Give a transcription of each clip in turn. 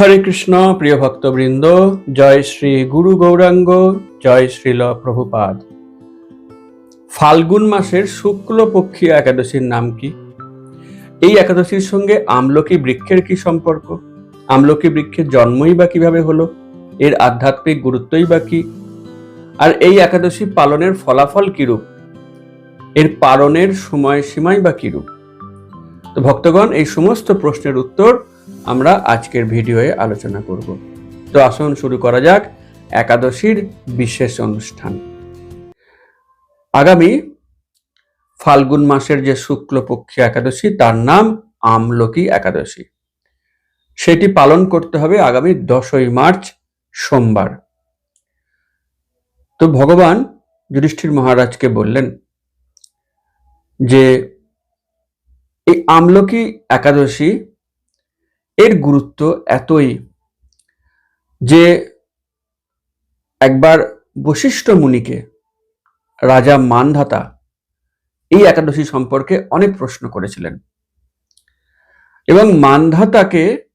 হরে কৃষ্ণ, প্রিয় ভক্তবৃন্দ, জয় শ্রী গুরু গৌরাঙ্গ, জয় শ্রীল প্রভুপাদ। ফাল্গুন মাসের শুক্লপক্ষী একাদশীর নাম কি? এই একাদশীর সঙ্গে আমলকি বৃক্ষের কি সম্পর্ক? আমলকি বৃক্ষের জন্মই বা কীভাবে হলো? এর আধ্যাত্মিক গুরুত্বই বা কি? আর এই একাদশী পালনের ফলাফল কিরূপ? এর পালনের সময় সীমাই বা কিরূপ? তো ভক্তগণ, এই সমস্ত প্রশ্নের উত্তর আমরা আজকের ভিডিওয়ে আলোচনা করব। তো আসুন শুরু করা যাক একাদশীর বিশেষ অনুষ্ঠান। আগামী ফাল্গুন মাসের যে শুক্লপক্ষী একাদশী, তার নাম আমলকি একাদশী। সেটি পালন করতে হবে আগামী দশই মার্চ সোমবার। তো ভগবান যুধিষ্ঠির মহারাজকে বললেন যে, এই আমলকি একাদশী এর গুরুত্ব এতই যে একবার বশিষ্ঠ মুনিকে, রাজা মানধাতা, এই একাদশী সম্পর্কে অনেক প্রশ্ন করেছিলেন। এবং মানধাতাকে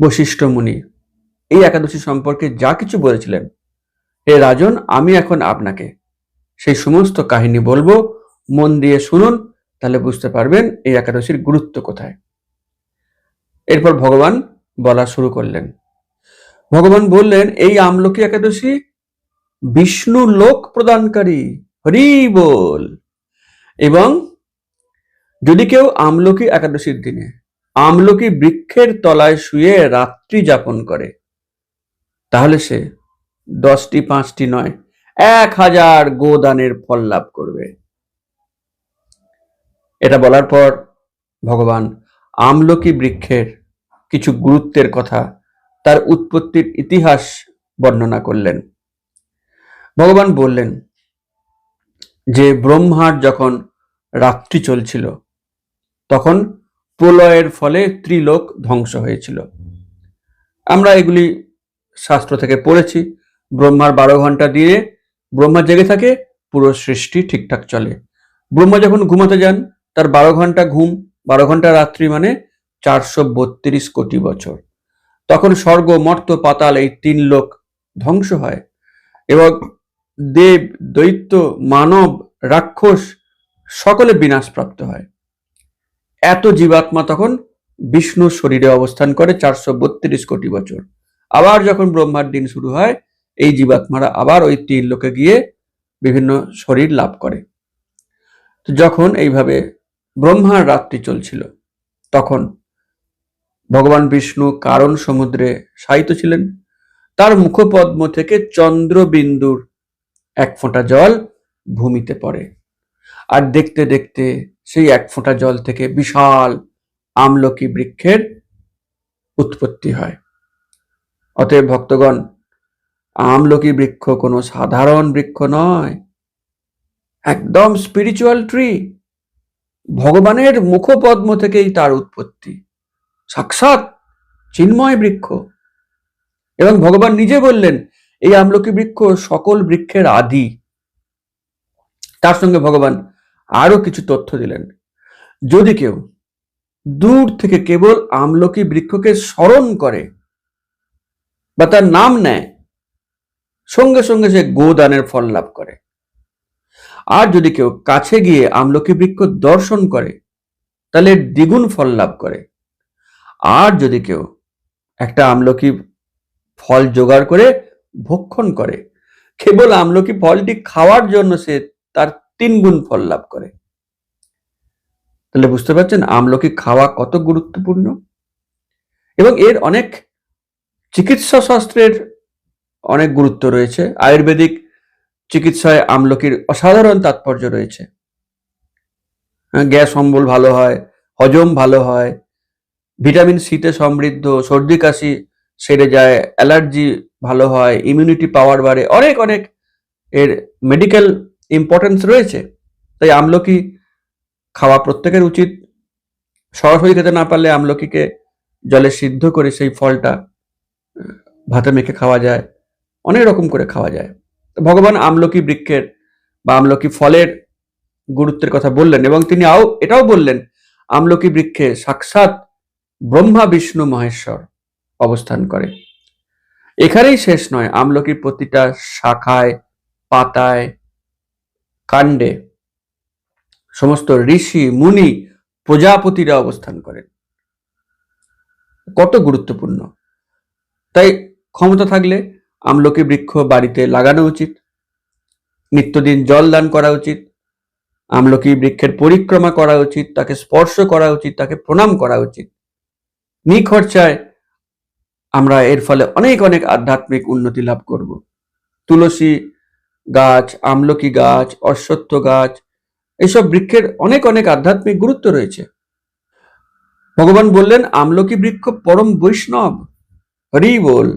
বশিষ্ঠ মুনি এই একাদশী সম্পর্কে যা কিছু বলেছিলেন, হে রাজন, আমি এখন আপনাকে সেই সমস্ত কাহিনী বলব। মন দিয়ে শুনুন, তাহলে বুঝতে পারবেন এই একাদশীর গুরুত্ব কোথায়। এরপর ভগবান বলা শুরু করলেন। ভগবান বললেন, এই আমলকি একাদশী বিষ্ণু লোক প্রদানকারী, হরি বল। এবং যদি কেউ আমলকি একাদশীর দিনে আমলকি বৃক্ষের তলায় শুয়ে রাত্রি যাপন করে, তাহলে সে দশটি, পাঁচটি নয়, এক হাজার গোদানের ফল লাভ করবে। এটা বলার পর ভগবান আমলকি বৃক্ষের কিছু গুরুত্বের কথা তার উৎপত্তির ইতিহাস বর্ণনা করলেন। ভগবান বললেন, যে ব্রহ্মার যখন রাত্রি চলছিল, তখন প্রলয়ের ফলে ত্রিলোক ধ্বংস হয়েছিল। আমরা এগুলি শাস্ত্র থেকে পড়েছি। ব্রহ্মার বারো ঘণ্টা দিয়ে ব্রহ্মা জেগে থাকে, পুরো সৃষ্টি ঠিকঠাক চলে। ব্রহ্মা যখন ঘুমাতে যান, তার বারো ঘণ্টা ঘুম, বারো ঘণ্টা রাত্রি মানে চারশো বত্রিশ কোটি বছর। তখন স্বর্গ, মর্ত, পাতাল এই তিন লোক ধ্বংস হয় এবং দেব, দৈত্য, মানব, রাক্ষস সকলে বিনাশপ্রাপ্ত হয়। এত জীবাত্মা তখন বিষ্ণুর শরীরে অবস্থান করে চারশো বত্রিশ কোটি বছর। আবার যখন ব্রহ্মার দিন শুরু হয়, এই জীবাত্মারা আবার ওই তিন লোকে গিয়ে বিভিন্ন শরীর লাভ করে। যখন এইভাবে ব্রহ্মার রাত্রি চলছিল, তখন ভগবান বিষ্ণু কারণ সমুদ্রে শায়িত ছিলেন। তার মুখপদ্ম থেকে চন্দ্রবিন্দুর এক ফোঁটা জল ভূমিতে পড়ে। আর দেখতে দেখতে সেই এক ফোঁটা জল থেকে বিশাল আমলকি বৃক্ষের উৎপত্তি হয়। অতএব ভক্তগণ, আমলকি বৃক্ষ কোনো সাধারণ বৃক্ষ নয়। একদম স্পিরিচুয়াল ট্রি ভগবানের মুখপদ্ম থেকেই তার উৎপত্তি। সাক্ষাৎ, চিন্ময় বৃক্ষ। এবং ভগবান নিজে বললেন, এই আমলকি বৃক্ষ সকল বৃক্ষের আদি। তার সঙ্গে ভগবান আরও কিছু তথ্য দিলেন। যদি কেউ দূর থেকে কেবল আমলকি বৃক্ষকে স্মরণ করে বা তার নাম নেয়, সঙ্গে সঙ্গে সে গোদানের ফল লাভ করে। আর যদি কেউ কাছে গিয়ে আমলকি বৃক্ষ দর্শন করে, তাহলে দ্বিগুণ ফল লাভ করে। আর যদি কেউ একটা আমলকি ফল জোগাড় করে ভক্ষণ করে কেবল আমলকি ফলটি খাওয়ার জন্য সে তার তিন গুণ ফল লাভ করে। তাহলে বুঝতে পারছেন আমলকি খাওয়া কত গুরুত্বপূর্ণ? এবং এর অনেক চিকিৎসা শাস্ত্রের অনেক গুরুত্ব রয়েছে। আয়ুর্বেদিক চিকিৎসায় আমলকির অসাধারণ তাৎপর্য রয়েছে। হ্যাঁ, গ্যাস অম্বল ভালো হয় হজম ভালো হয় ভিটামিন সিতে সমৃদ্ধ, সর্দি কাশি সেরে যায়, অ্যালার্জি ভালো হয় ইমিউনিটি পাওয়ার বাড়ে, অনেক অনেক এর মেডিকেল ইম্পর্টেন্স রয়েছে। তাই আমলকি খাওয়া প্রত্যেকের উচিত। সরাসরি খেতে না পারলে আমলকিকে জলে সিদ্ধ করে সেই ফলটা ভাতে মেখে খাওয়া যায়, অনেক রকম করে খাওয়া যায়। ভগবান আমলকি বৃক্ষের বা আমলকি ফলের গুরুত্বের কথা বললেন এবং তিনি আও, এটাও বললেন, আমলকি বৃক্ষে সাক্ষাৎ ব্রহ্মা, বিষ্ণু, মহেশ্বর অবস্থান করে। এখানেই শেষ নয়, আমলকির প্রতিটা শাখায়, পাতায়, কাণ্ডে সমস্ত ঋষি, মুনি, প্রজাপতিরা অবস্থান করেন। কত গুরুত্বপূর্ণ। তাই ক্ষমতা থাকলে আমলকি বৃক্ষ বাড়িতে লাগানো উচিত, নিত্যদিন জল দান করা উচিত, আমলকি বৃক্ষের পরিক্রমা করা উচিত, তাকে স্পর্শ করা উচিত, তাকে প্রণাম করা উচিত। নিখরচায় আমরা এর ফলে অনেক অনেক আধ্যাত্মিক উন্নতি লাভ করব। তুলসী গাছ, আমলকি গাছ, অশ্বত্থ গাছ এইসব বৃক্ষের অনেক অনেক আধ্যাত্মিক গুরুত্ব রয়েছে। ভগবান বললেন, আমলকি বৃক্ষ পরম বৈষ্ণব। হরি বল,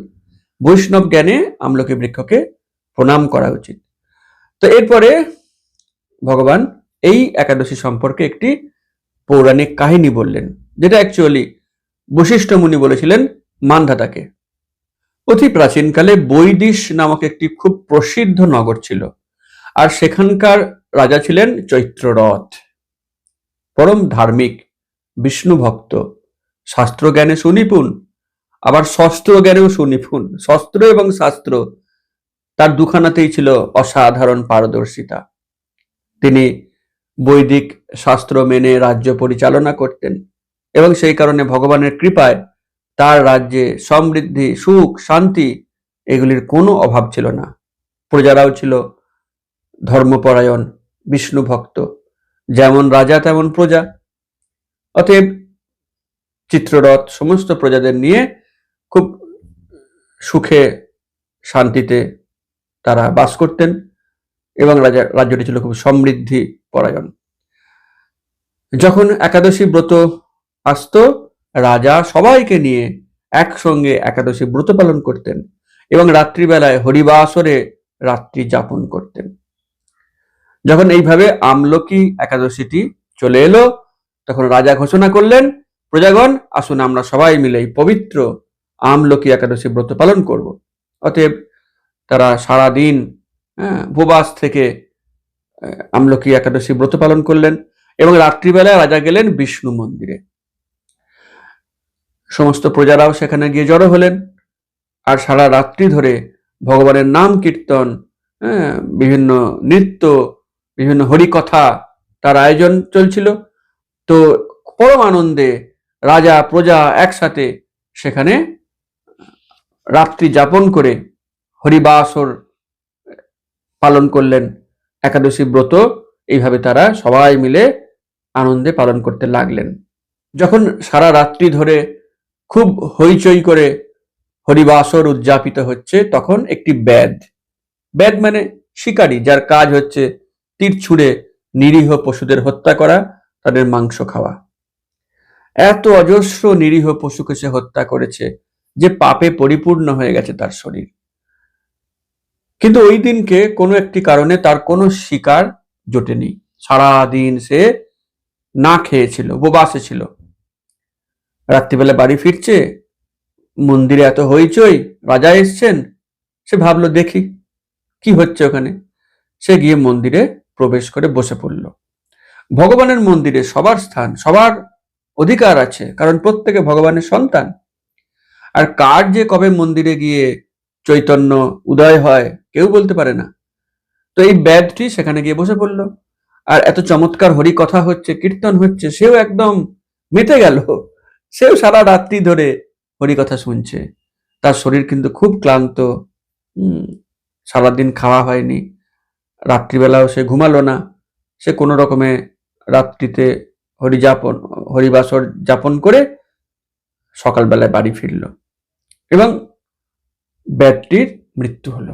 বৈষ্ণব জ্ঞানে আমলকি বৃক্ষকে প্রণাম করা উচিত। তো এরপরে ভগবান এই একাদশী সম্পর্কে একটি পৌরাণিক কাহিনী বললেন, যেটা অ্যাকচুয়ালি বশিষ্ঠ মুনি বলেছিলেন মান্ধাতাকে। অতি প্রাচীনকালে বৈদিশ নামক একটি খুব প্রসিদ্ধ নগর ছিল, আর সেখানকার রাজা ছিলেন চৈত্ররথ। পরম ধার্মিক, বিষ্ণু ভক্ত শাস্ত্র জ্ঞানে সুনিপুণ, আবার শস্ত্র জ্ঞানেও সুনিপুণ। শস্ত্র এবং শাস্ত্র তার দুখানাতেই ছিল অসাধারণ পারদর্শিতা। তিনি বৈদিক শাস্ত্র মেনে রাজ্য পরিচালনা করতেন। এবং সেই কারণে ভগবানের কৃপায় তার রাজ্যে সমৃদ্ধি, সুখ, শান্তি এগুলির কোনো অভাব ছিল না। প্রজারাও ছিল ধর্মপরায়ণ, বিষ্ণু ভক্ত। যেমন রাজা, তেমন প্রজা। অতএব চিত্ররথ সমস্ত প্রজাদের নিয়ে খুব সুখে, শান্তিতে তারা বাস করতেন এবং রাজা, রাজ্যটি ছিল খুব সমৃদ্ধি পরায়ণ। যখন একাদশী ব্রত আসত রাজা সবাইকে নিয়ে একসঙ্গে একাদশী ব্রত পালন করতেন এবং রাত্রিবেলায় হরিবাসরে রাত্রি যাপন করতেন। যখন এইভাবে আমলকি একাদশীটি চলে এলো তখন রাজা ঘোষণা করলেন প্রজাগণ আসুন আমরা সবাই মিলে এই পবিত্র আমলকি একাদশী ব্রত পালন করব। অতএব তারা সারা দিন হ্যাঁ, উপবাস থেকে আমলকি একাদশী ব্রত পালন করলেন এবং রাত্রিবেলায় রাজা গেলেন বিষ্ণু মন্দিরে। সমস্ত প্রজারাও সেখানে গিয়ে জড়ো হলেন। আর সারা রাত্রি ধরে ভগবানের নাম কীর্তন হ্যাঁ, বিভিন্ন নৃত্য বিভিন্ন হরিকথা তার আয়োজন চলছিল। তো পরম আনন্দে রাজা প্রজা একসাথে সেখানে রাত্রি যাপন করে হরিবাসর পালন করলেন। একাদশী ব্রত এইভাবে তারা সবাই মিলে আনন্দে পালন করতে লাগলেন। যখন সারা রাত্রি ধরে খুব হইচই করে হরিবাসর উদযাপিত হচ্ছে তখন একটি ব্যাদ ব্যাদ মানে শিকারী, যার কাজ হচ্ছে তীর ছুঁড়ে নিরীহ পশুদের হত্যা করা, তাদের মাংস খাওয়া। এত অজস্র নিরীহ পশুকে সে হত্যা করেছে যে পাপে পরিপূর্ণ হয়ে গেছে তার শরীর। কিন্তু ওই দিনকে কোনো একটি কারণে তার কোনো শিকার জোটেনি। সারাদিন সে না খেয়েছিল, উপবাসে ছিল। রাত্রিবেলা বাড়ি ফিরছে, মন্দিরে এত হইচই, রাজা এসছেন, সে ভাবলো দেখি কি হচ্ছে ওখানে। সে গিয়ে মন্দিরে প্রবেশ করে বসে পড়ল। ভগবানের মন্দিরে সবার স্থান, সবার অধিকার আছে, কারণ প্রত্যেকে ভগবানের সন্তান। আর কার যে কবে মন্দিরে গিয়ে চৈতন্য উদয় হয়, কেউ বলতে পারে না। তো এই ব্যাধটি সেখানে গিয়ে বসে পড়ল। আর এত চমৎকার হরি কথা হচ্ছে, কীর্তন হচ্ছে, সেও একদম মেতে গেল। সেও সারা রাত্রি ধরে হরি কথা শুনছে। তার শরীর কিন্তু খুব ক্লান্ত। সারাদিন খাওয়া হয়নি। রাত্রিবেলাও সে ঘুমালো না। সে কোনো রকমে রাত্রিতে হরিযাপন হরিবাসর যাপন করে সকালবেলায় বাড়ি ফিরল এবং ব্যাটটির মৃত্যু হলো।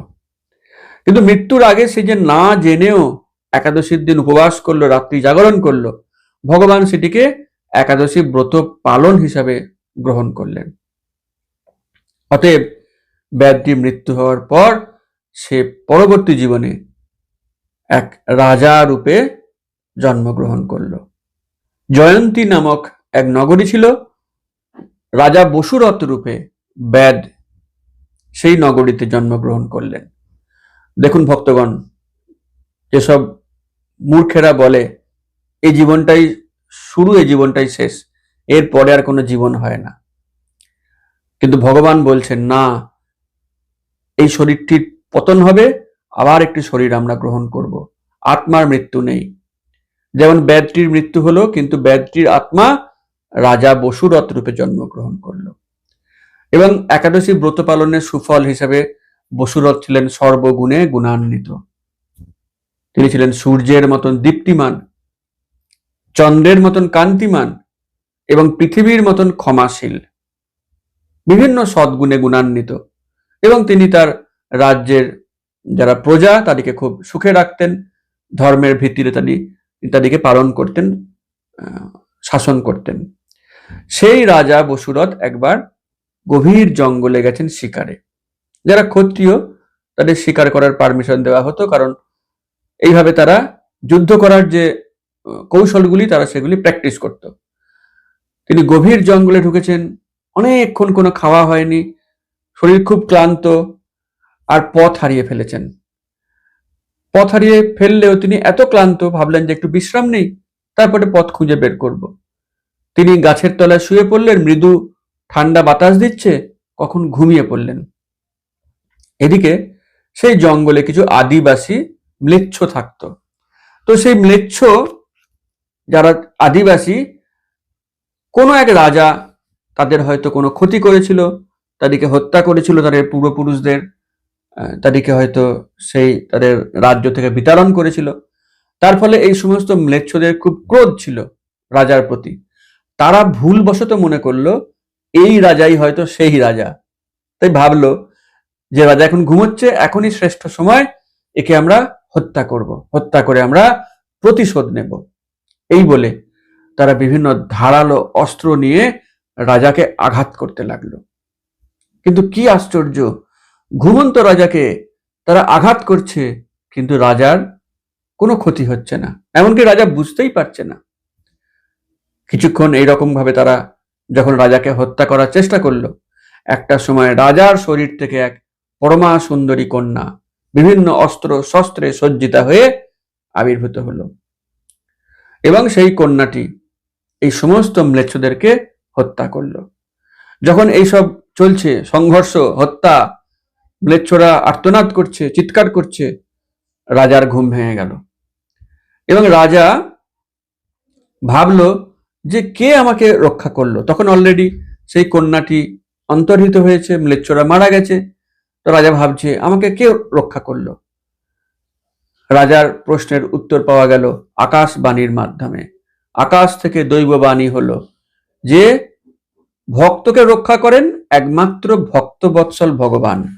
কিন্তু মৃত্যুর আগে সে যে না জেনেও একাদশীর দিন উপবাস করল, রাত্রি জাগরণ করল, ভগবান সেটিকে একাদশী ব্রত পালন হিসাবে গ্রহণ করলেন। অতএব ব্যাধটি মৃত্যু হওয়ার পর সে পরবর্তী জীবনে এক রাজা রূপে জন্মগ্রহণ করল। জয়ন্তী নামক এক নগরী ছিল। রাজা বসুরথ রূপে ব্যাদ সেই নগরীতে জন্মগ্রহণ করলেন। দেখুন ভক্তগণ, যেসব মূর্খেরা বলে, এই জীবনটাই শুরু এই জীবনটাই শেষ। এর পরে আর কোনো জীবন হয় না। কিন্তু ভগবান বলছেন, না, এই শরীরটির পতন হবে, আবার একটি শরীর আমরা গ্রহণ করব। আত্মার মৃত্যু নেই। যেমন ব্যাদটির মৃত্যু হলো, কিন্তু ব্যাদটির আত্মা রাজা বসুরথ রূপে জন্মগ্রহণ করল। এবং একাদশী ব্রত পালনের সুফল হিসেবে বসুরথ ছিলেন সর্বগুণে গুণান্বিত। তিনি ছিলেন সূর্যের মতন দীপ্তিমান। চন্দ্রের মতন কান্তিমান এবং পৃথিবীর মতন ক্ষমাশীল। বিভিন্ন সদ্গুণে গুণান্বিত এবং তিনি তার রাজ্যের যারা প্রজা তাদেরকে খুব সুখে রাখতেন, ধর্মের ভিত্তিতে তিনি তাদেরকে পালন করতেন শাসন করতেন। সেই রাজা বসুরথ একবার গভীর জঙ্গলে গেছেন শিকারে। যারা ক্ষত্রিয় তাদের শিকার করার পারমিশন দেওয়া হতো কারণ এইভাবে তারা যুদ্ধ করার যে কৌশলগুলি তারা সেগুলি প্র্যাকটিস করত। তিনি গভীর জঙ্গলে ঢুকেছেন, অনেকক্ষণ কোনো খাওয়া হয়নি, শরীর খুব ক্লান্ত, আর পথ হারিয়ে ফেলেছেন। পথ হারিয়ে ফেললেও তিনি এত ক্লান্ত, ভাবলেন যে একটু বিশ্রাম নেই, তারপরে পথ খুঁজে বের করব। তিনি গাছের তলায় শুয়ে পড়লেন, মৃদু ঠান্ডা বাতাস দিচ্ছে, কখন ঘুমিয়ে পড়লেন। এদিকে সেই জঙ্গলে কিছু আদিবাসী, ম্লেচ্ছ থাকতো। তো সেই ম্লেচ্ছ যারা আদিবাসী, কোনো এক রাজা তাদের হয়তো কোনো ক্ষতি করেছিল, তাদেরকে হত্যা করেছিল তাদের পূর্বপুরুষদের তাদেরকে হয়তো সেই তাদের রাজ্য থেকে বিতাড়ন করেছিল। তার ফলে এই সমস্ত ম্লেচ্ছদের খুব ক্রোধ ছিল রাজার প্রতি। তারা ভুলবশত মনে করল, এই রাজাই হয়তো সেই রাজা। তাই ভাবলো, যে রাজা এখন ঘুমোচ্ছে, এখনই শ্রেষ্ঠ সময় একে আমরা হত্যা করব, হত্যা করে আমরা প্রতিশোধ নেব। এই বলে তারা বিভিন্ন ধারালো অস্ত্র নিয়ে রাজাকে আঘাত করতে লাগল। কিন্তু কি আশ্চর্য, ঘুমন্ত রাজাকে তারা আঘাত করছে, কিন্তু রাজার কোনো ক্ষতি হচ্ছে না, এমনকি রাজা বুঝতেই পারছে না। কিছুক্ষণ এইরকম ভাবে তারা যখন রাজাকে হত্যা করার চেষ্টা করল, একটা সময় রাজার শরীর থেকে এক পরমা সুন্দরী কন্যা বিভিন্ন অস্ত্র শস্ত্রে সজ্জিতা হয়ে আবির্ভূত হলো। এবং সেই কন্যাটি এই সমস্ত ম্লেচ্ছদেরকে হত্যা করল। যখন এইসব চলছে, সংঘর্ষ, হত্যা, ম্লেচ্ছরা আর্তনাদ করছে, চিৎকার করছে, রাজার ঘুম ভেঙে গেল। এবং রাজা ভাবলো যে কে আমাকে রক্ষা করল? তখন অলরেডি সেই কন্যাটি অন্তর্হিত হয়েছে, ম্লেচ্ছরা মারা গেছে। তো রাজা ভাবছে, আমাকে কে রক্ষা করল? রাজার প্রশ্নের উত্তর পাওয়া গেল আকাশবাণীর মাধ্যমে। আকাশ থেকে দৈববাণী হলো, যে ভক্তকে রক্ষা করেন একমাত্র ভক্ত বৎসল ভগবান।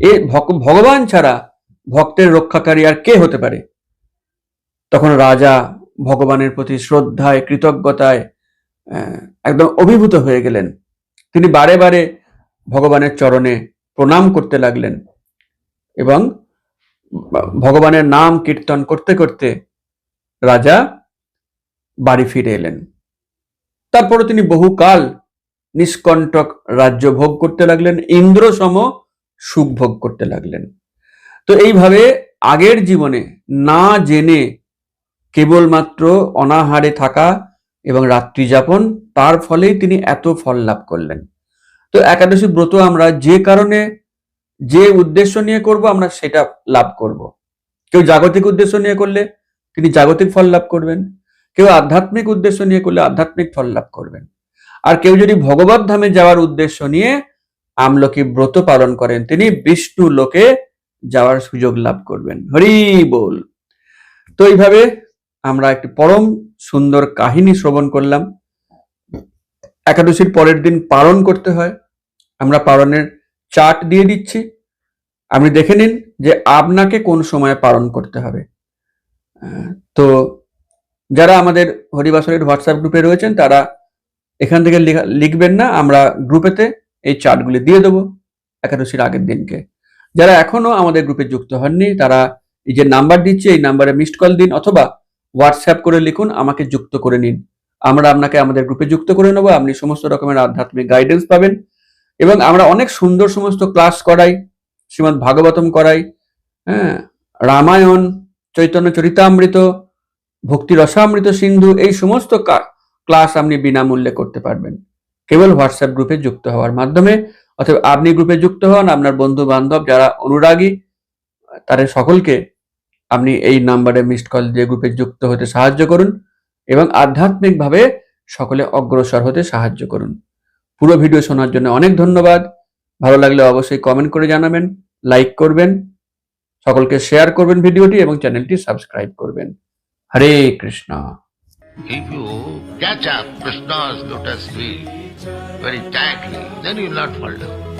এ ভগ- ভগবান ছাড়া ভক্তের রক্ষাকারী আর কে হতে পারে? তখন রাজা ভগবানের প্রতি শ্রদ্ধায়, কৃতজ্ঞতায় একদম অভিভূত হয়ে গেলেন। তিনি বারে বারে ভগবানের চরণে প্রণাম করতে লাগলেন এবং ভগবানের নাম কীর্তন করতে করতে রাজা বাড়ি ফিরে এলেন। তারপরে তিনি বহুকাল নিষ্কণ্টক রাজ্য ভোগ করতে লাগলেন ইন্দ্র সম সুখ ভোগ করতে লাগলেন। তো এইভাবে আগের জীবনে না জেনে কেবলমাত্র অনাহারে থাকা এবং রাত্রি যাপন, তার ফলেই তিনি এত ফল লাভ করলেন। তো একাদশী ব্রত আমরা যে কারণে যে উদ্দেশ্য নিয়ে করব, আমরা সেটা লাভ করব। কেউ জাগতিক উদ্দেশ্য নিয়ে করলে তিনি জাগতিক ফল লাভ করবেন। কেউ আধ্যাত্মিক উদ্দেশ্য নিয়ে করলে আধ্যাত্মিক ফল লাভ করবেন। আর কেউ যদি ভগবত ধামে যাওয়ার উদ্দেশ্য নিয়ে আমলকি ব্রত পালন করেন, তিনি বিষ্ণু লোকে যাওয়ার সুযোগ লাভ করবেন। হরি বল। তো এইভাবে আমরা একটি পরম সুন্দর কাহিনী শ্রবণ করলাম। একাদশীর পরের দিন পালন করতে হয়। আমরা পালনের চার্ট দিয়ে দিচ্ছি। আপনি দেখে নিন যে আপনাকে কোন সময়ে পালন করতে হবে। তো যারা আমাদের হরিবাসরের হোয়াটসঅ্যাপ গ্রুপে রয়েছেন, তারা এখান থেকে লেখা- লিখবেন না, আমরা গ্রুপেতে এই চার্টগুলি দিয়ে দেবো একাদশীর আগের দিনকে। যারা এখনও আমাদের গ্রুপে যুক্ত হননি, তারা এই যে নাম্বার দিচ্ছি, এই নাম্বারে মিসড কল দিন অথবা হোয়াটসঅ্যাপ করে লিখুন, আমাকে যুক্ত করে নিন। আমরা আপনাকে আমাদের গ্রুপে যুক্ত করে নেব, আপনি সমস্ত রকমের আধ্যাত্মিক গাইডেন্স পাবেন। এবং আমরা অনেক সুন্দর সমস্ত ক্লাস করাই, শ্রীমদ ভাগবতম করাই হ্যাঁ রামায়ণ, চৈতন্য চরিতামৃত, ভক্তি রসামৃত সিন্ধু, এই সমস্ত ক্লাস আপনি বিনামূল্যে করতে পারবেন। কেবল হোয়াটসঅ্যাপ গ্রুপে যুক্ত হওয়ার মাধ্যমে, অথবা আপনি গ্রুপে যুক্ত হন, আপনার বন্ধু বান্ধব যারা অনুরাগী, তাদের সকলকে আপনি এই নাম্বারে মিসড কল দিয়ে গ্রুপে যুক্ত হতে সাহায্য করুন এবং আধ্যাত্মিকভাবে সকলে অগ্রসর হতে সাহায্য করুন। পুরো ভিডিও শোনার জন্য অনেক ধন্যবাদ। ভালো লাগলে অবশ্যই কমেন্ট করে জানাবেন লাইক করবেন সকলকে শেয়ার করবেন ভিডিওটি এবং চ্যানেলটি সাবস্ক্রাইব করবেন। হরে Krishna. If you catch up Krishna's lotus feet very tightly, then you will not fall down.